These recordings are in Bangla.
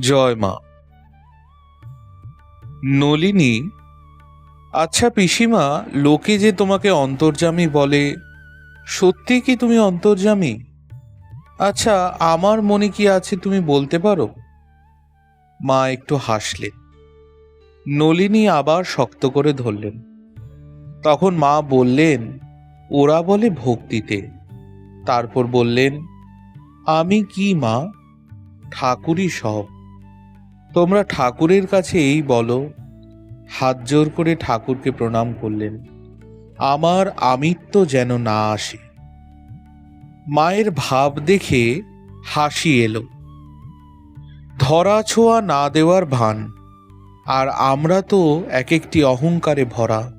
জয় মা। নলিনী আচ্ছা পিসিমা, লোকে যে তোমাকে অন্তর্জামী বলে, সত্যি কি তুমি অন্তর্জামী আচ্ছা আমার মনে কি আছে তুমি বলতে পারো? মা একটু হাসলেন। নলিনী আবার শক্ত করে ধরলেন। তখন মা বললেন, ওরা বলে ভক্তিতে। তারপর বললেন, আমি কি মা? ঠাকুরই সব। তোমরা ঠাকুরের কাছে এই বলো। হাত জোর করে ঠাকুরকে প্রণাম করলেন। আমার আমিত্ব যেন না আসে। মায়ের ভাব দেখে হাসি এলো। ধরা ছোঁয়া না দেওয়ার ভান, আর আমরা তো এক একটি অহংকারে ভরা।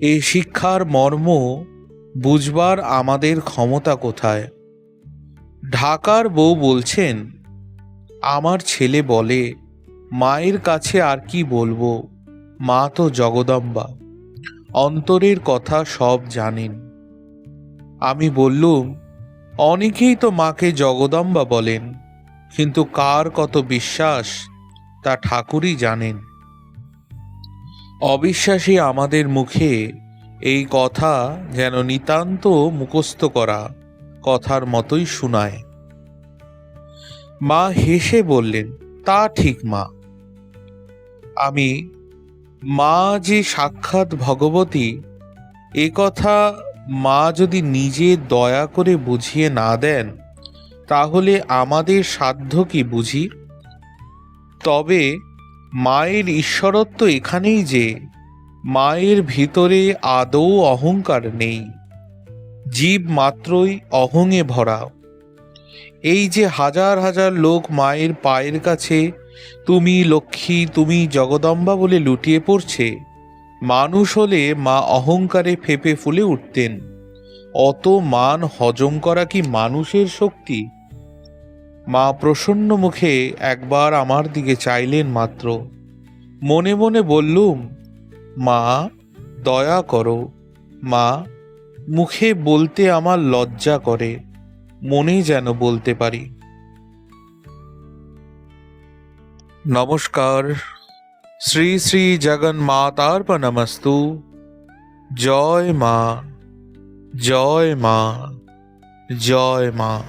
এই শিক্ষার মর্ম বুঝবার আমাদের ক্ষমতা কোথায়? ঢাকার বউ বলছেন আমার ছেলে বলে, মায়ের কাছে আর কি বলব? মা তো জগদম্বা। অন্তরের কথা সব জানেন। আমি বললুম, অনেকেই তো মাকে জগদম্বা বলেন, কিন্তু কার কত বিশ্বাস তা ঠাকুরই জানেন। অবিশ্বাসী আমাদের মুখে এই কথা যেন নিতান্ত মুখস্থ করা কথার মতোই শোনায়। মা হেসে বললেন, তা ঠিক, মা। আমি, মা যে সাক্ষাৎ ভগবতী, এ কথা মা যদি নিজে দয়া করে বুঝিয়ে না দেন, তাহলে আমাদের সাধ্য কি বুঝি? তবে মায়ের ঈশ্বরত্ব এখানেই যে, মায়ের ভিতরে আদৌ অহংকার নেই। জীব মাত্রই অহংয়ে ভরা। এই যে হাজার হাজার লোক মায়ের পায়ের কাছে, তুমি লক্ষ্মী, তুমি জগদম্বা বলে লুটিয়ে পড়ছে, মানুষ হলে মা অহংকারে ফেপে ফুলে উঠতেন। অত মান হজম করা কি মানুষের শক্তি? মা প্রসন্ন মুখে একবার আমার দিকে চাইলেন মাত্র। মনে মনে বললুম, মা, দয়া করো। মা, মুখে বলতে আমার লজ্জা করে। মনে যেন বলতে পারি। নমস্কার। শ্রী শ্রী জগন মাতার নমস্তু জয় মা। জয় মা। জয় মা।